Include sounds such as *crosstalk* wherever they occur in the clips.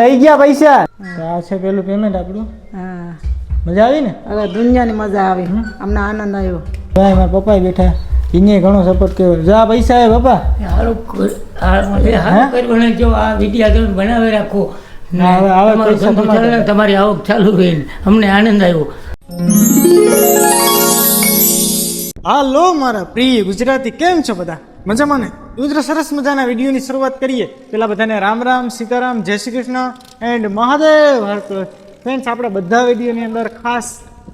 લઈ ગયા પૈસા. આ છે પેલું પેમેન્ટ આપણું. હા. મજા આવી ને? હવે દુનિયાની મજા આવી. અમને આનંદ આવ્યો. ભાઈ મારા પપ્પા બેઠા. એને ઘણો સપોર્ટ કર્યો. જા પૈસા આવે પપ્પા. સારું જો આ વિડીયા તમે બનાવી રાખો. ને હવે આવે તમારું તમારે. તમારી આવક ચાલુ રહી અમને આનંદ આવ્યો. હાલો મારા પ્રિય ગુજરાતી કેમ છો બધા? મજામાં ને? રુદ્ર સરસ મજાના વિડીયોની શરૂઆત કરીએ. પેલા બધાને રામ રામ, સીતારામ, જય શ્રી કૃષ્ણ એન્ડ મહાદેવ. હર ફ્રેન્ડ્સ આપણે બધા વિડીયોની અંદર ખાસ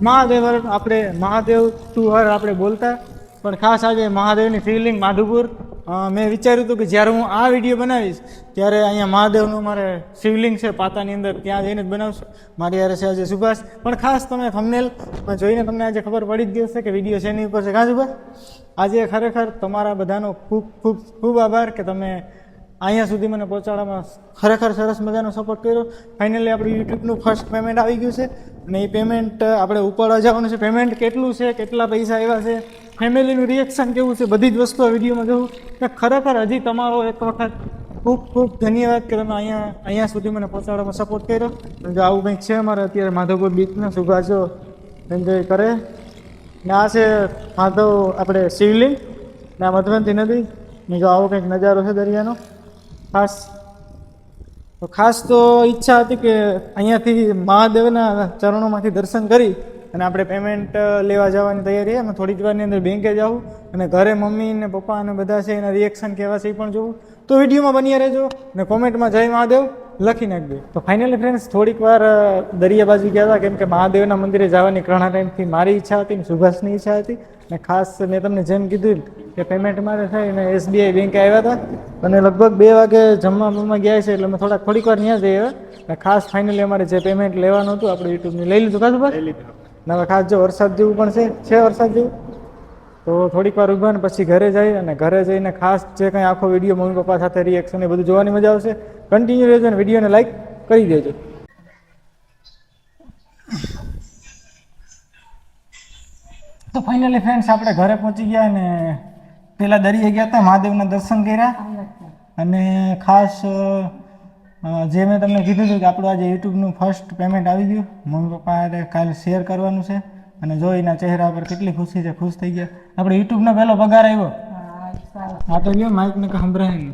મહાદેવ હર આપણે મહાદેવ ટુ હર આપણે બોલતા. પણ ખાસ આજે મહાદેવની ફિલિંગ માધુપુર. મેં વિચાર્યું હતું કે જ્યારે હું આ વીડિયો બનાવીશ, ત્યારે અહીંયા મહાદેવનું મારે શિવલિંગ છે પાતાની અંદર. ત્યાં જઈને જ બનાવશું. મારી યારે છે આજે સુભાષ. પણ ખાસ તમે થંબનેલ જોઈને તમને આજે ખબર પડી જ ગઈ હશે કે વીડિયો શેની ઉપર છે. કાં સુભાષ? આજે ખરેખર તમારા બધાનો ખૂબ ખૂબ ખૂબ આભાર કે તમે અહીંયા સુધી મને પહોંચાડવામાં ખરેખર સરસ મજાનો સપોર્ટ કર્યો. ફાઇનલી આપણું યુટ્યુબનું ફર્સ્ટ પેમેન્ટ આવી ગયું છે અને એ પેમેન્ટ આપણે ઉપાડવા જવાનું છે. પેમેન્ટ કેટલું છે? કેટલા પૈસા આવ્યા છે? ફેમિલીનું રિએક્શન કેવું છે? બધી જ વસ્તુ આ વિડીયોમાં જોવું કે ખરેખર હજી તમારો એક વખત ખૂબ ખૂબ ધન્યવાદ કે તમે અહીંયા અહીંયા સુધી મને પહોંચાડવામાં સપોર્ટ કર્યો. જો આવું કંઈક છે અમારે, અત્યારે માધવપુર બીચના સુભાષો એન્જોય કરે. ને છે તો આપણે શિવલિંગ ને આ મધવંતી નદી. ને જો આવો કંઈક નજારો છે દરિયાનો. ખાસ. તો ખાસ તો ઈચ્છા હતી કે અહીંયાથી મહાદેવના ચરણોમાંથી દર્શન કરી અને આપણે પેમેન્ટ લેવા જવાની તૈયારી. અમે થોડીક વારની અંદર બેંકે જાઉં અને ઘરે મમ્મી ને પપ્પા અને બધા છે એના રિએક્શન કેવા છે એ પણ જોવું તો વિડીયોમાં બન્યા રહેજો અને કોમેન્ટમાં જય મહાદેવ. લખી નાખજો તો ફાઇનલી ફ્રેન્ડ્સ થોડીક વાર દરિયા બાજુ ગયા હતા કેમ કે મહાદેવના મંદિરે જવાની ઘણા ટાઈમથી મારી ઈચ્છા હતી સુભાષની ઈચ્છા હતી. અને ખાસ મેં તમને જેમ કીધું કે પેમેન્ટ મારે થાય અને એસબીઆઈ બેંકે આવ્યા હતા. અને લગભગ બે વાગે જમવા મમવા ગયા છે એટલે અમે થોડાક થોડીક વાર ત્યાં જઈએ. અને ખાસ ફાઇનલી અમારે જે પેમેન્ટ લેવાનું હતું આપણે યુટ્યુબની લઈ લીધું. કાં ભાઈ હવે ખાસ જો વરસાદ જેવું પણ છે છે વરસાદ જેવું? તો થોડીક વાર ઊભા ને પછી ઘરે જઈ અને ઘરે જઈને ખાસ જે કંઈ આખો વીડિયો મમ્મી પપ્પા સાથે રિએક્શન એ બધું જોવાની મજા આવશે. કન્ટિન્યુ રહેજો અને વિડીયોને લાઈક કરી દેજો. તો ફાઇનલી ફ્રેન્ડ્સ આપણે ઘરે પહોંચી ગયા અને પેલા દરિયે ગયા હતા, મહાદેવના દર્શન કર્યા. અને ખાસ જે મેં તમને કીધું હતું કે આપણું આજે યુટ્યુબનું ફર્સ્ટ પેમેન્ટ આવી ગયું. મમ્મી પપ્પા કાલે શેર કરવાનું છે. અને જો એના ચહેરા પર કેટલી ખુશી છે ખુશ થઈ ગયા. આપણે યુટ્યુબનો પહેલો પગાર આવ્યો. હા તો લ્યો માઇક ને સંભળાય ને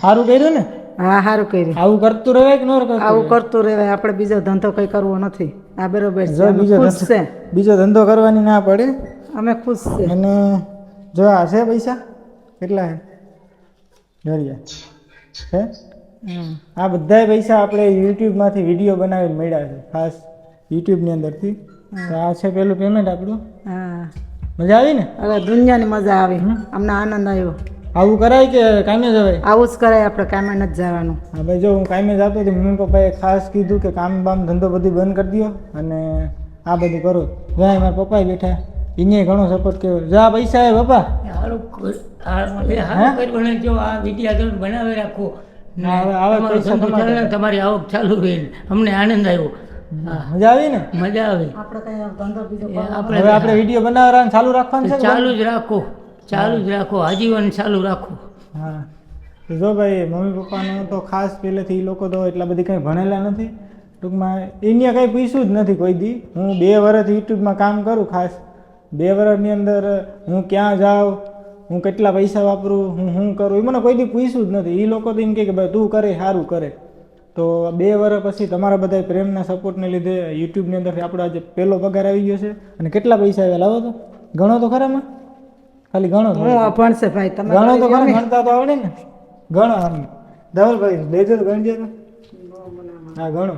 સારું કર્યું ને? હા સારું કર્યું. આવું કરતું રહે કે ન કરતું આવું કરતું રહેવાય. આપણે બીજો ધંધો કઈ કરવો નથી. આ બરોબર છે. જો બીજો છે ધંધો- બીજો ધંધો કરવાની ના પડે. અમે ખુશ છે. અને જો આ છે પૈસા? કેટલા છે? જોરિયા હમ. આ બધા પૈસા આપણે યુટ્યુબમાંથી વીડિયો બનાવીને મળ્યા છે. ખાસ યુટ્યુબની અંદરથી. આ છે પેલું પેમેન્ટ આપણું. હા. મજા આવી ને? હવે દુનિયાની મજા આવી. અમને આનંદ આવ્યો. આવું કરાય કે કામે જવાય? આવું જ કરાય આપણે કામે નથી જવાનું. હા ભાઈ જો હું કામે જતો હતો મમ્મી પપ્પાએ ખાસ કીધું કે કામ બામ ધંધો બધું બંધ કરી દો અને આ બધું કરો. જાય મારા પપ્પાએ બેઠા. એને ઘણો સપોર્ટ કર્યો. જા પૈસા આવે પપ્પા. જો આ વિડીયા તમે બનાવી રાખો. ને હવે આવે તમારું પૈસા ધંધો તમારી આવક ચાલુ રહી. અમને આનંદ આવ્યો. મજા આવી ને? મજા આવી. આપણે હવે આપણે વીડિયો બનાવવાનું ચાલુ રાખવાનું છે ચાલુ જ રાખો ચાલુ જ રાખો આજીવન ચાલુ રાખો. હા. તો જો ભાઈ મમ્મી પપ્પાનું તો ખાસ પહેલેથી એ લોકો તો એટલા બધી કંઈ ભણેલા નથી. ટૂંકમાં એને કંઈ પૂછ્યું જ નથી કોઈ દી. હું બે વર્ષ યુટ્યુબમાં કામ કરું ખાસ. બે વર્ષની અંદર હું ક્યાં જાઉં હું કેટલા પૈસા વાપરું હું શું કરું એ મને કોઈ દી પૂછ્યું જ નથી. એ લોકો તો એમ કે ભાઈ તું કરે સારું કરે. તો બે વર્ષ પછી તમારા બધા પ્રેમના સપોર્ટને લીધે યુટ્યુબની અંદરથી આપણો આજે પહેલો પગાર આવી ગયો છે. અને કેટલા પૈસા આવ્યા? લાવો તો. ઘણો તો ખરામાં ખાલી ઘણો તો. હું અભણ છે ભાઈ તમે ગણો તો ખરા ગણતા તો આવડે ને. ઘણો આમ. ધવલભાઈ લેજો તો ગણજે તો. હા ગણો.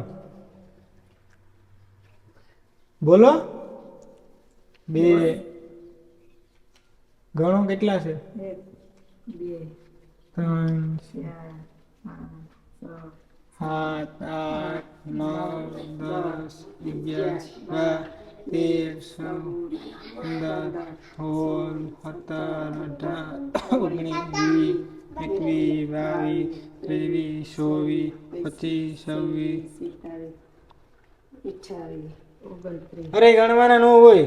બોલો. બે. ગણો કેટલા છે? ત્રણ સાત આઠ નવ દસ અગિયાર બાર તેર ચૌદ પંદર સોળ સત્તર અઢાર ઓગણીસ વીસ એકવીસ બાવીસ ત્રેવીસ ચોવીસ પચીસ છવ્વીસ અરે ગણવાના ન હોય.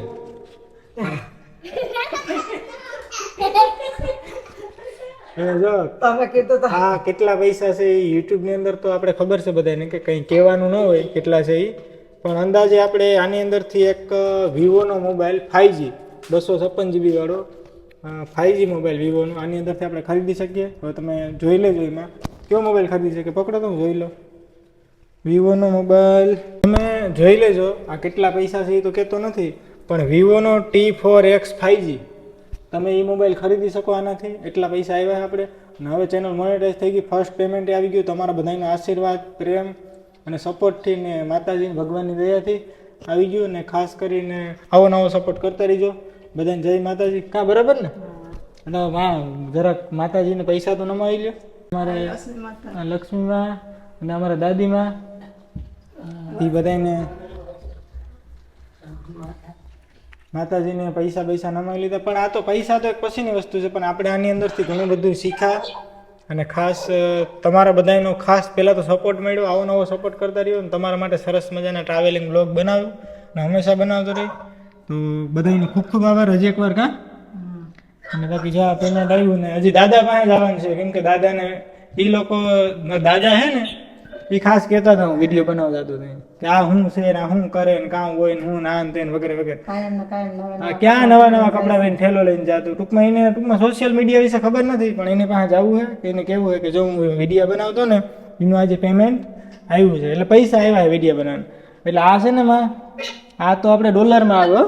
*laughs* *laughs* *laughs* જો તમે કીધું તો. આ કેટલા પૈસા છે એ યુટ્યુબની અંદર તો આપણે ખબર છે બધાને કે કંઈ કહેવાનું ન હોય કેટલા છે એ. પણ અંદાજે આપણે આની અંદરથી એક વિવોનો મોબાઈલ ફાઇવજી બસો છપ્પન જીબી વાળો ફાઇવજી મોબાઈલ વિવોનો આની અંદરથી આપણે ખરીદી શકીએ? હવે તમે જોઈ લેજો એમાં. કયો મોબાઈલ ખરીદી શકે પકડો તો જોઈ લો. વિવોનો મોબાઈલ તમે જોઈ લેજો. આ કેટલા પૈસા છે એ તો કહેતો નથી. પણ વિવોનો T four X five G તમે એ મોબાઈલ ખરીદી શકો આનાથી, એટલા પૈસા આવ્યા આપણે અને હવે ચેનલ મોનેટાઈઝ થઈ ગઈ ફર્સ્ટ પેમેન્ટ આવી ગયું, તમારા બધાનો આશીર્વાદ, પ્રેમ અને સપોર્ટથી ને માતાજીની ભગવાનની દયાથી આવી ગયું ને ખાસ કરીને આવો નવો સપોર્ટ કરતા રહીજો. બધાને જય માતાજી. કાં, બરાબર ને? માં, જરાક માતાજીને પૈસા તો નમાવી લ્યો. અમારે લક્ષ્મીમાં અને અમારા દાદીમાં. એ બધાને માતાજીને પૈસા પૈસા નમાવી લીધા. પણ આ તો પૈસા તો એક પછીની વસ્તુ છે, પણ આપણે આની અંદરથી ઘણું બધું શીખ્યા. અને ખાસ તમારા બધાનો ખાસ પહેલાં તો સપોર્ટ મળ્યો, આવો નવો સપોર્ટ કરતા રહ્યો અને તમારા માટે સરસ મજાના ટ્રાવેલિંગ બ્લોગ બનાવ્યો અને હંમેશા બનાવતો રહી તો બધાને ખૂબ ખૂબ આભાર. હજી એકવાર કાં? અને બાકી જ્યાં પેમેન્ટ આવ્યું ને હજી દાદા પાસે જવાનું છે, કેમ કે દાદાને એ લોકો, દાદા હે ને એ ખાસ કહેતા હતા હું વીડિયો બનાવતા હતો કે આ શું છે ને આ શું કરે ને કામ હોય ને હું ના ને વગેરે વગેરે. ક્યાં નવા નવા કપડાં લઈને થેલો લઈને જતો. ટૂંકમાં એને ટૂંકમાં સોશિયલ મીડિયા વિશે ખબર નથી પણ એને પાસે જવું છે કે એને કેવું હોય કે જો હું વીડિયો બનાવતો ને એનું આજે પેમેન્ટ આવ્યું છે. એટલે પૈસા આવ્યા વીડિયો બનાવવાનું. એટલે આ છે ને માં આ તો આપણે ડોલરમાં આવ્યો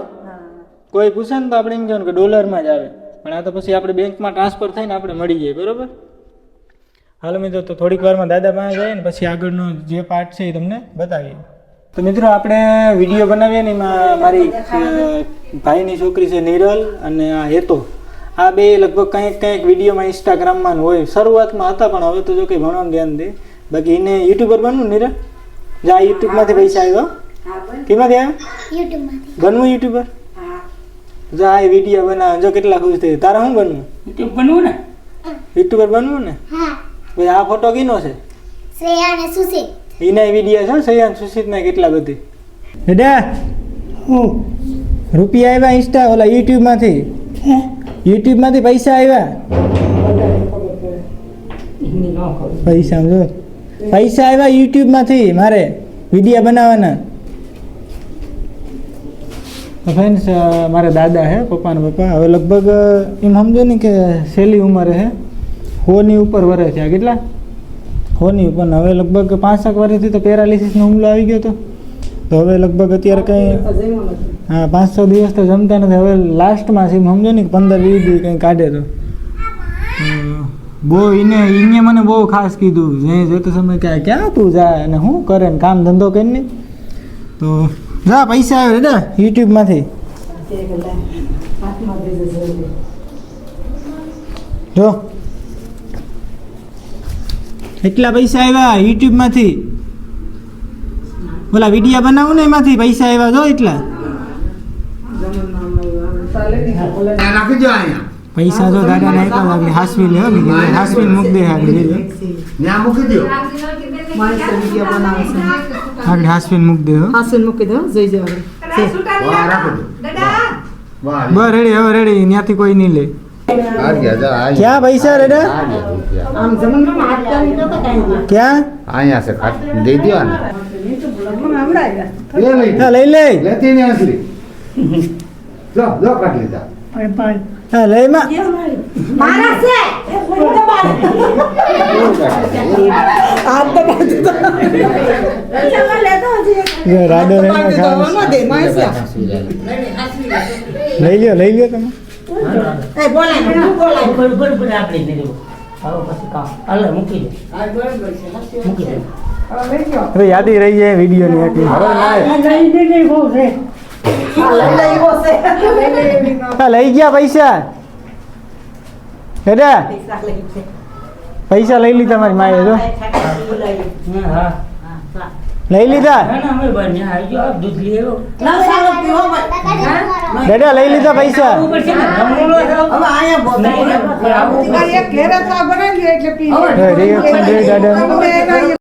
કોઈ પૂછે ને તો આપણે એમ કહેવાનું કે ડોલરમાં જ આવે. પણ આ તો પછી આપણે બેંકમાં ટ્રાન્સફર થઈને આપણે મળી જાય બરોબર? હાલો મિત્રો તો થોડીક વારમાં દાદા પાસે જઈએ ને પછી આગળનો જે પાર્ટ છે એ તમને બતાવીએ. તો મિત્રો આપણે વીડિયો બનાવીએ ને એમાં મારી ભાઈની છોકરી છે નિરલ અને આ હેતો. આ બે લગભગ કંઈક કંઈક વિડીયોમાં ઇન્સ્ટાગ્રામમાં હોય. શરૂઆતમાં હતા પણ હવે તો જો કંઈ ભણવાનું ધ્યાન દે. બાકી એને યુટ્યુબર બનવું નિરલ? જા યુટ્યુબમાંથી પૈસા આવ્યો કેમાંથી આવ્યો બનવું યુટ્યુબર જા એ વીડિયો બનાવ. જો કેટલા ખુશ થઈ તારા શું બનવું? યુટ્યુબ બનવું ને? યુટ્યુબર બનવું ને? ભાઈ આ ફોટો કીનો છે? શ્રેયા અને સુશીત એના વીડિયો છે સયાન સુશીતના કેટલા બધી? બેટા હું રૂપિયા આવ્યા ઇન્સ્ટા ઓલા યુટ્યુબમાંથી યુટ્યુબમાંથી પૈસા આવ્યા પૈસા જો. પૈસા આવ્યા યુટ્યુબમાંથી મારે વિડીયા બનાવવાના. તો ફ્રેન્ડ્સ મારા દાદા હે પપ્પાના પપ્પા. હવે લગભગ એમ સમજો ને કે સહેલી ઉંમરે હે. હોની ઉપર વરે છે. કેટલા? હોની ઉપર. હવે લગભગ પાંચક વર્ષથી તો પેરાલિસિસનો હુમલો આવી ગયો હતો તો હવે લગભગ અત્યારે કંઈ હા પાંચ છ દિવસ તો જમતા નથી. હવે લાસ્ટમાં છે સમજો ને પંદર વીસ દિવસ કંઈ કાઢે તો. બહુ એને એને મને બહુ ખાસ કીધું. જે જોતો સમય ક્યાં ક્યાં તું જાય અને શું કરે ને કામ ધંધો કરીને તો જા પૈસા આવે ને યુટ્યુબમાંથી. જો. એટલા પૈસા આવ્યા યુટ્યુબમાંથી? ઓલા વિડીયા બનાવું ને એમાંથી પૈસા આવ્યા જો એટલા. પૈસા જો દાદાને આપ્યા આગળ હાસવી લે હાસવી મૂક દે આગળ ત્યાં મૂકી દો માણસે વીડિયો બનાવે છે આગળ મૂક દે હો. હાસીને મૂકી દો જોઈ જાવ વાહ રાખો દો વાહ બસ રેડી હવે રેડી ત્યાંથી કોઈ નહીં લે. ક્યાં પૈસા રે. ક્યાં? અહીંયા છે દઈ દો ને લઈ લઈ લે. લેતી ને અસલી. જો જો કાઢ લીધા. લઈ માં. મારા છે. તો બાજુ તો. રાડો માણસે લઈ લ્યો લઈ લ્યો તમે. એ બોલાય. તું બોલાય? બરોબર બરોબર આપણે નહીં હવે પછી કામ. હાલો મૂકી દે. મૂકી દે. હવે લઈ ગયો અરે યાદી રહી જાય વીડિયો ની આટલી લઈ ગયા પૈસા. દાદા પૈસા લઈ પૈસા લઈ લીધા મારી માએ જો. હા હા. લઈ લીધા? ના ના અમે બને આવી ગયો. દૂધ લઈ આવ્યો. ના સારો પીવો ભાઈ દાદા લઈ લીધા પૈસા. રિએક્શન દાદા